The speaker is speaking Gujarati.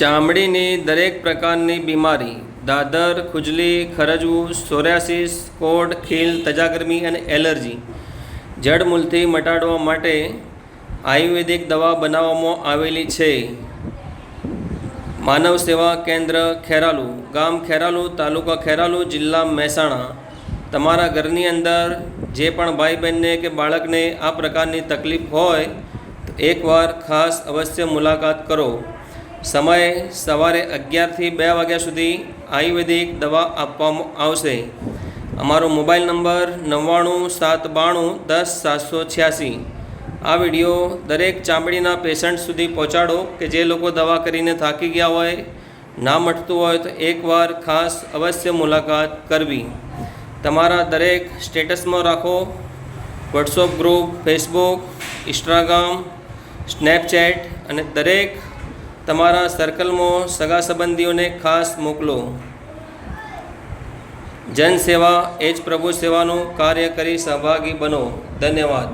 ચામડીની દરેક પ્રકારની બીમારી, દાદર, ખુજલી, ખરજવું, સોરિયાસિસ, કોડ, ખીલ, તજાગરમી અને એલર્જી જડમૂલથી મટાડવા માટે આયુર્વેદિક દવા બનાવવામાં આવેલી છે. માનવ સેવા કેન્દ્ર ખેરાલુ, ગામ ખેરાલુ, તાલુકા ખેરાલુ, જિલ્લા મહેસાણા. તમારા ઘરની અંદર જે પણ ભાઈ બહેનને કે બાળકને આ પ્રકારની તકલીફ હોય તો એકવાર ખાસ અવશ્ય મુલાકાત કરો. સમય સવારે અગિયારથી બે વાગ્યા સુધી આયુર્વેદિક દવા આપવામાં આવશે. અમારો મોબાઈલ નંબર નવ્વાણું, સાત બાણું, દસ, સાતસો છ્યાસી. આ વીડિયો દરેક ચામડીના પેશન્ટ સુધી પહોંચાડો કે જે લોકો દવા કરીને થાકી ગયા હોય, ના મટતું હોય તો એકવાર ખાસ અવશ્ય મુલાકાત કરવી. તમારા દરેક સ્ટેટસમાં રાખો. WhatsApp group, Facebook, Instagram, Snapchat અને દરેક તમારા સર્કલમાં સગા સંબંધીઓને ખાસ મોકલો. જન સેવા એ જ પ્રભુ સેવાનું કાર્ય કરી સહભાગી બનો. ધન્યવાદ.